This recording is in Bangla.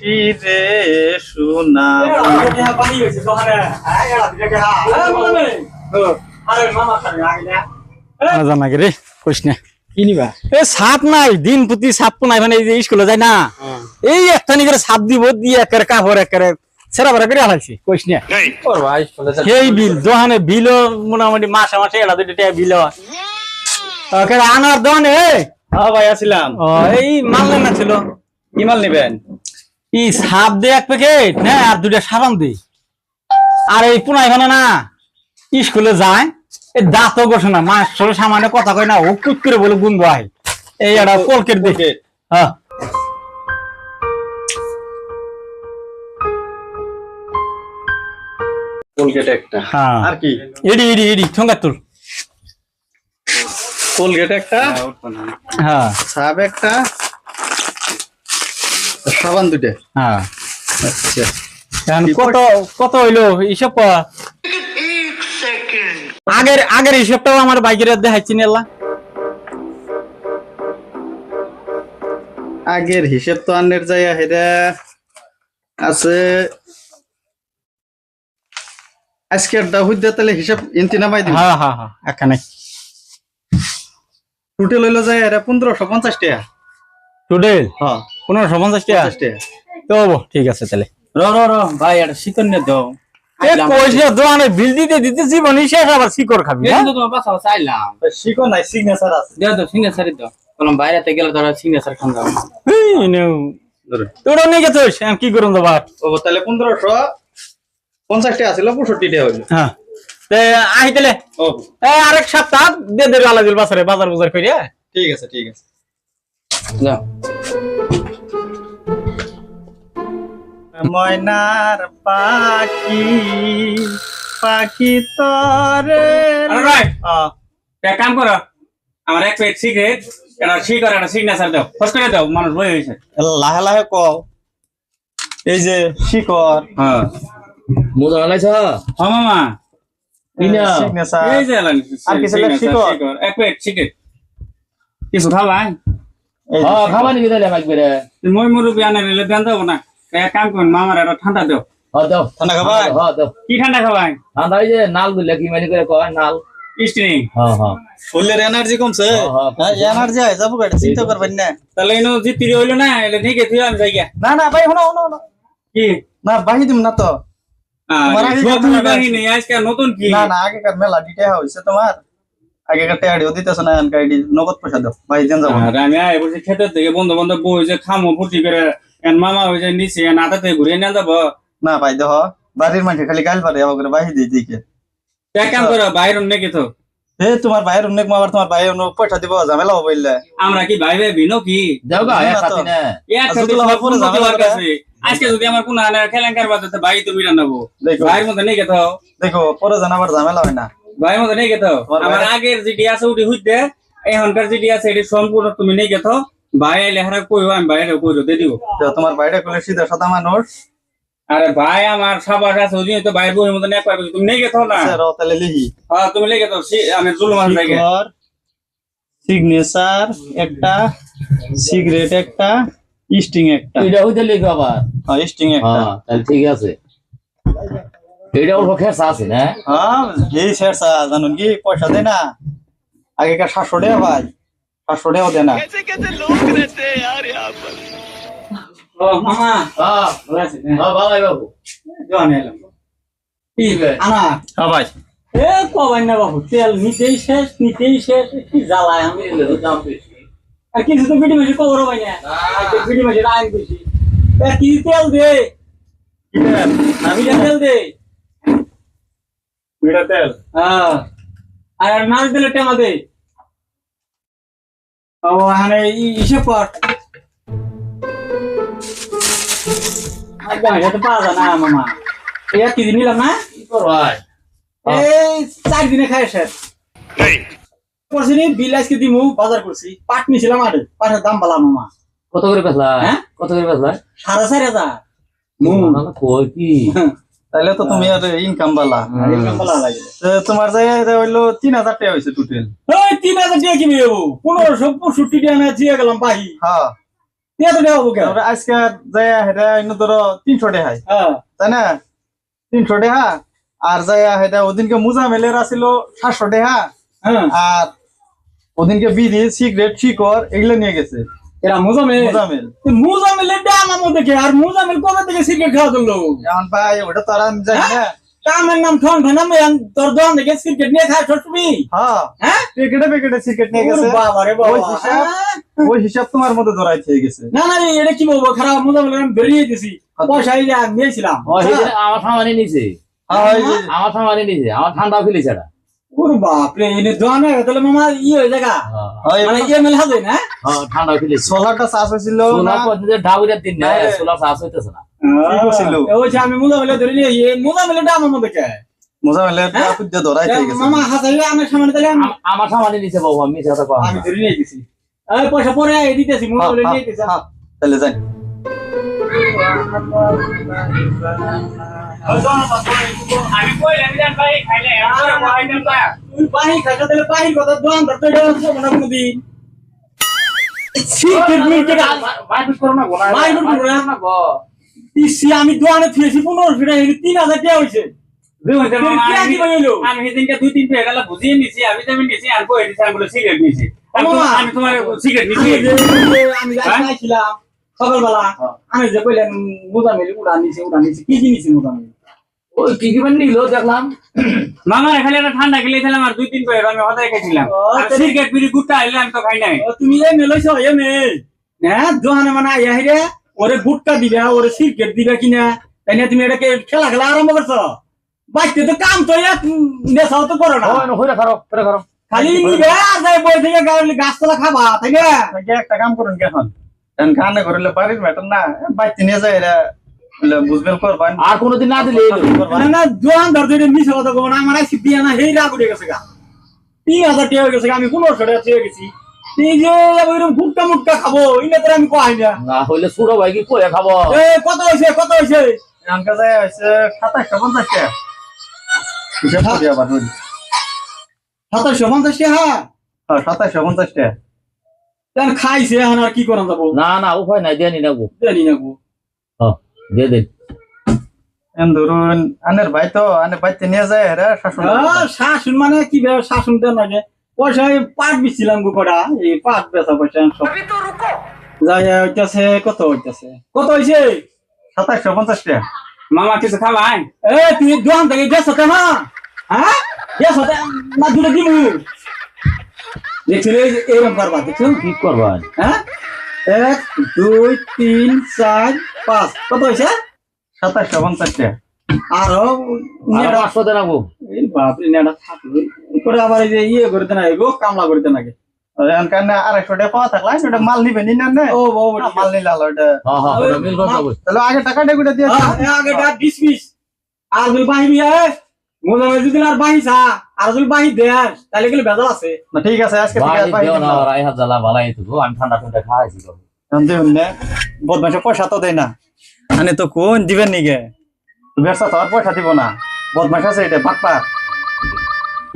রে সোনা জানা রে কইস না। কি নিবা? এ সাপ নাই দিন প্রতি সাপ নাই মানে এই যে স্কুলে যায় না। এই একটা করে সাপ দিব দিয়ে একের কাপড় একের সেরা বেড়া করে হালাইছি কইস না। ওর ভাই বলে মোটামুটি মাসে মাসে এলা দুটো টাকা বিল হয়। ওকে আনার দোকানে হ্যাঁ ভাই আসিলাম। এই মাল না ছিল। কি মাল নিবেন? এই সাপ দে এক প্যাকেট? না আর দুটা সাবান দে। আর এই এখানে না। স্কুলে যায় এই দাঁতও বসে না। মাস্টার সামান্য কথা কয় না ও কুট করে বলে গুন হয় এই একটা কলকেট দেখে হ্যাঁ। কোলগেট একটা। হ্যাঁ। আর কি? এডি এডি এডি ঠোঙ্গা তুল। কোলগেট একটা। হ্যাঁ। সাব একটা। সাবান দুটো হ্যাঁ। আচ্ছা। কত কত হইল? হিসাব আগের আগের হিসাবটাও আমার বাইকের দেখাচ্ছি নেলা আগের হিসেব তো আন্নের যায় হেরা আছে। আজকের দা হইতে তাহলে হিসাব ইনতি নামাই দিন হ্যাঁ হ্যাঁ হ্যাঁ এখানে। টোটাল হইল যায় এরা পনেরোশো পঞ্চাশ টাকা। টুডেল হ্যাঁ। পনেরোশো পঞ্চাশ টাকা তো ঠিক আছে তাহলে। র র র ভাই এটা শীতল নিয়ে দাও। এ কইছে দোকানে বিল দিতে দিতে জীবনই শেষ আবার শিকড় খাবি হ্যাঁ? চাইলাম নাই সিগনেচার আছে। দেও তো সিগনেচারই দাও। বললাম বাইরেতে গেলে ধরো সিগনেচার খান দাও। এই নেও। তোরা নিয়ে গেছিস আমি কি করুন তো বাট ও তাহলে পনেরোশো পঞ্চাশ টাকা ছিল পঁয়ষট্টি টাকা হইল। হ্যাঁ। তে আহি তাহলে। ও। এ আরেক সপ্তাহ দে দেবে আলাদা বাজারে বাজার বাজার করে ঠিক আছে ঠিক আছে। যাও ময়নার পাখি পাখি তরে কাম করো আমার এক প্লেট সিগারেট একটা সিগারেট একটা সিগনেচার দাও ফস করে দাও মানুষ বই হয়েছে। লাহে লাহে কও এই যে শিকর হ্যাঁ। মোজা বানাইছ হ্যাঁ মামা। সিগনেচার এই যে আর কিছু? শিকড়। এক প্লেট সিগারেট কিছু খাবাই? হ্যাঁ শিকড়। খাবা নাকি তাহলে মাইক মই মুরব্বী আনে নিলে দেন দেবো না। কাম করুন মামার একটা ঠান্ডা দাও। হ্যাঁ দাও। ঠান্ডা খাবাই? হ্যাঁ দাও। কি ঠান্ডা খাবাই? ঠান্ডা ওই যে নাল দিলে কি মানে করে কয় নাল? স্টিং হ্যাঁ হ্যাঁ। ফুলের এনার্জি কমছে? হ্যাঁ, হ্যাঁ। এনার্জি আই যাব গাড়ি চিন্তা করবেন না। তাহলে ইনো জিতিরি হইল না এলে ঠিক আছে আমি যাই। না না ভাই শোনো শোনো। কি? না বাহি দিম না তো। নতুন কি? না না আগেকার মেলা ডিটে হইছে তোমার। আগেকার টেয়ারিও দিতেছ না এনকা আইডি নগদ পয়সা দাও ভাই দেন যাব। আমি আয় বসে খেতে থেকে বন্ধু বান্ধব বই যে খামো ফুটি করে মামা হয়ে যায় নিচে থেকে ঘুরে নিয়ে যাব। না ভাই দেহ বাড়ির মাঝে খালি গাইল পারে আবার করে বাহি দিয়ে দিকে। এক কাম করো বাইরে নাকি তো? হে তোমার ভাইয়ের অনেক আবার তোমার ভাই অন্য পয়সা দিব ঝামেলা হবে বললে আমরা কি ভাই ভাই ভিনো কি? যাও গা না এক তো। সাথে না একসাথে আজকে আমার পুরো ঝামেলা যদি আমার কোনো আনে খেলেঙ্কার বাজাতে ভাই তো বিরান নেব। দেখো। ভাইয়ের মধ্যে নেই গেতো দেখো পরে ঝামেলা হয় না। ভাইয়ের মধ্যে নেই গেতো আমার আগের যেটি আছে ওটি হইতে এখনকার যেটি আছে এটি সম্পূর্ণ তুমি নেই গেতো ভাই এলে হারা কইও আমি বাইরে কইরো দিয়ে দিব। তো তোমার বাইরে করলে সিধা সাদা মানুষ। আরে ভাই আমার সাবাস আছে ওই তো ভাইয়ের বইয়ের মধ্যে নেই পারবে তুমি নেই গেতো না। স্যার তাহলে লিখি। হ্যাঁ তুমি নেই গেতো আমি জুলুম আছে জায়গায় সিগনেচার একটা সিগারেট একটা স্টিং একটা। এটা হইতে লিখো আবার। হ্যাঁ স্টিং একটা। হ্যাঁ তাহলে ঠিক আছে। এটা অল্প খেসা আছে না? হ্যাঁ এই শেরসা জানুন কি? পয়সা দেয় না। আগেকার ভাই ও মামা। হ্যাঁ। ভালো আছে হ্যাঁ ভাই বাবু। জন এলাম। কি বে? আনা। হ্যাঁ ভাই। এ কবাই না বাবু তেল নিতেই শেষ নিতেই শেষ কি জ্বালায় আমি। দাম বেশি। আর কিছু তো মাসে কবর হয় না। বিডি মাসে আইন বেশি। কি তেল দে? আমি তেল দে। মিঠা তেল? হ্যাঁ। আর নাচ দিলে টেমা দে। ও হানে ইসে কর একদম এটা তো পাওয়া যায় না মামা। এই এক কেজি নিলাম না? কি কর ভাই এই চার দিনে খাই শেষ। করছি নি বিল আজকে দিমু বাজার করছি। পাট নিছিলাম আরে পাটের দাম বালা মামা। কত করে পেছলা হ্যাঁ? কত করে পেছলা সাড়ে চার হাজার। কই কি? তাহলে তো তুমি আর ইনকাম বালা লাগে। তো তোমার জায়গায় হইল তিন হাজার টাকা হয়েছে টোটাল ওই তিন হাজার টাকা কিনে দেবো পনেরোশো পঁয়ষট্টি টাকা না দিয়ে গেলাম বাহি হ্যাঁ। আজকে যায় হেটা ইনো ধরো তিনশো টাকা হ্যাঁ। তাই না? তিনশো টাকা। আর যায় হেটা ওদিনকে মুজা মেলের আছিল সাতশো টাকা। হ্যাঁ। আর ওদিনকে বিড়ি সিগারেট শিকর এগুলো নিয়ে গেছে। এরা মুজামিল মুজামিল মুজামিল এটা আমার মধ্যে কে? আর মুজামিল কবে থেকে সিগারেট খাওয়া দিল এখন ভাই ওটা তো আর আমি জানি না। কামের নাম ঠন ঠন আমি তোর দোকান থেকে সিগারেট নিয়ে খাই ছোট তুমি হ্যাঁ। হ্যাঁ? প্যাকেটে প্যাকেটে সিগারেট নিয়ে গেছে। বাবা রে বাবা। ওই হিসাব ওই হিসাব তোমার মধ্যে ধরাই খেয়ে গেছে। না না এটা কি বলব? খারাপ মুজামিল আমি বেরিয়ে দিছি। পয়সা এই যে আমি নিয়েছিলাম। ও, আমার সামানে নিছে। হ্যাঁ আমার সামানে নিছে। আমার ঠান্ডা ফেলেছে এটা ওরে বাপ রে এনে দোকানে তাহলে মামা ই হয়ে জায়গা মানে ইয়ে মেল হবে না? ঠান্ডা ফেলেছে সোলারটা চাষ হয়েছিল না? সোলার পদ্ধতি দিন না না সোলার চাষ হইতেছে না। ওই যে আমি মুজামিলে ধরে নিয়ে ইয়ে মুজামিলটা আমার মধ্যে কে? মুজামিলের হ্যাঁ? পুজো ধরাই গেছে। মামা হাসাইলে আমার সামনে তাহলে আমি- আম- আমার সামানে নিছে বাবু আমি কথা আমি ধরে নিয়ে গেছি। এই পয়সা পরে দিতেছি হ্যাঁ, মুজামিলে হ্যাঁ, নিয়ে গেছি। হ্যাঁ, তাহলে যাই। আমি কইলাম জান ভাই খাইলে আমার কইলাম না তুই পাহি খাইছা তাহলে পাহির কথা দোকান ধরতে এটা হচ্ছে না কোনোদিন সিগারেট মিনিটের মাইকুট করো না গোনা মাইকুট করো না? না গো ইসি আমি দোকানে থুয়েছি পনেরো এনে তিন হাজার টাকা হয়েছে আমি দুই তিন পেয়ে গেল নিছি আমি যেমন নিছি আর কই দিছি আমি সিগারেট নিছি আমি। আমি তোমার সিগারেট নিছি আমি যাই হ্যাঁ? সকালবেলা আমি যে কইলেন মুজামিল উড়া নিছি উড়া নিছি কি কি নিছি মুজামিল ওই কি কি বানি নিলো দেখলাম। মামা খালি একটা ঠান্ডা গেলে খেলাম আর দুই তিন পেয়ে আমি আর তাহলে- সিগারেট বিড়ি গুটটা আইলে আমি তো খাই নাই। তুমি এই মেলইছ এ মে হ্যাঁ দোকানে মানে আইয়া হিরে ওরে গুটকা দিবা ওরে সিগারেট দিবা কিনা তাই না তুমি এটাকে খেলা খেলা আরম্ভ করছ? বাইতে তো কাম তো এক নেশাও তো করো না। হইরা খারো হইরা খারো। খালি নিবে আর যাই বই থেকে গাড়ি গাছতলা খাবা তাই না একটা কাম করুন এখন? কানে করলে পারিস ম্যাটার না। বাইতে নিয়ে যায় এরা বুঝবেন করবেন। আর কোনোদিন না দিলে এলো না না দোকান ধর ধরে মিশে কথা কব না আমার আইসি দিয়া না হেই রাগ উঠে গেছে গা। তিন হাজার টাকা হয়ে গেছে গা, আমি পনেরো টাকা চেয়ে গেছি। এই যে ওইরকম গুটকা মুটকা খাব ইনে তোর আমি কহাই না। না হইলে সুড়ো ভাই কি কয়ে খাব? এ কত হয়েছে কত হয়েছে এখানকার যায় হচ্ছে সাতাশটা পঞ্চাশ টাকা। সাতাশশো পঞ্চাশ টাকা হ্যাঁ। সাতাশটা পঞ্চাশ টাকা। তেন খাইছে এখন আর কি করান যাব? না না উপায় নাই দেনি না গো জানি না গো হ্যাঁ দিয়ে দেন এখন ধরুন আনের ভাই তো আনের বাইতে নিয়ে যায় এরা শাসন শাসন মানে কি ভাবে শাসন দেন লাগে পয়সা পাট বিছিলাম গো কটা এই পাট বেচা পয়সা সব। যাই হইতাছে কত হইতাছে? কত হয়েছে সাতাশটা পঞ্চাশ টাকা। মামা কিছু খাবাই? এ তুই দোকান থেকে গেছো কেন হ্যাঁ? গেছো তে- না দুটো দিমু। করবা দেখছ? কি করবা? হ্যাঁ? এক দুই তিন চার পাঁচ। কত হয়েছে? সাতাশটা পঞ্চাশ টাকা আরও পাঁচশো দেন গো এই বাপরে নেড়া থাকবে করে আবার এই যে ইয়ে করে দেন গো কামলা করে দেন আগে। এখন কারণে আড়াইশো টাকা পাওয়া থাকলে? ওটা মাল নিবে নি না? ও মাল নিলে ওটা করতে তাহলে আগে টাকাটা দিয়ে হ্যাঁ, এ বিশ বিশ আর যদি বাহিবি মোজামে যদি আর বাহিসা আর যদি বাহি দেয় তাহলে গেলে বেজাল আছে। না, ঠিক আছে আজকে থেকে আর বাইরে দেও না দিলাম। রাই জ্বালা ভালাই তো আমি ঠান্ডা ঠান্ডা খাইছি গো। এখন দেখুন নে, বদমাইশে পয়সা তো দেয় না। আনে তো কোন দিবেন নিগে ব্যবসা তো আর পয়সা দিব না। বদমাইশ আছে এটা বাটপার।